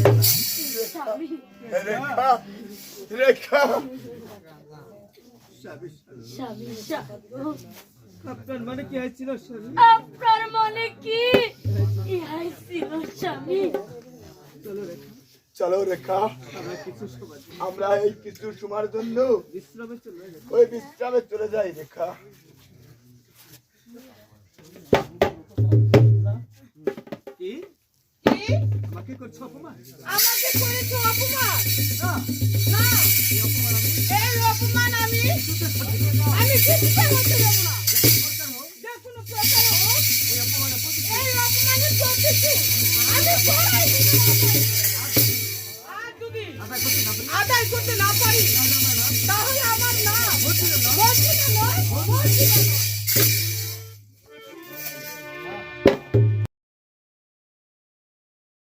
রেখা রেখা আপনার মানে কি আমরা এই কিছু সময়ের জন্য বিশ্রামে চলে ওই বিশ্রামে চলে যাই, রেখা। করেছ অপমান? আমাকে করেছ অপমান? না। না। এই অপমান আমি আমি কিছুতে হতে দেব না। যে কোনো প্রকার আদায় করতে না পারি। তাহলে আমার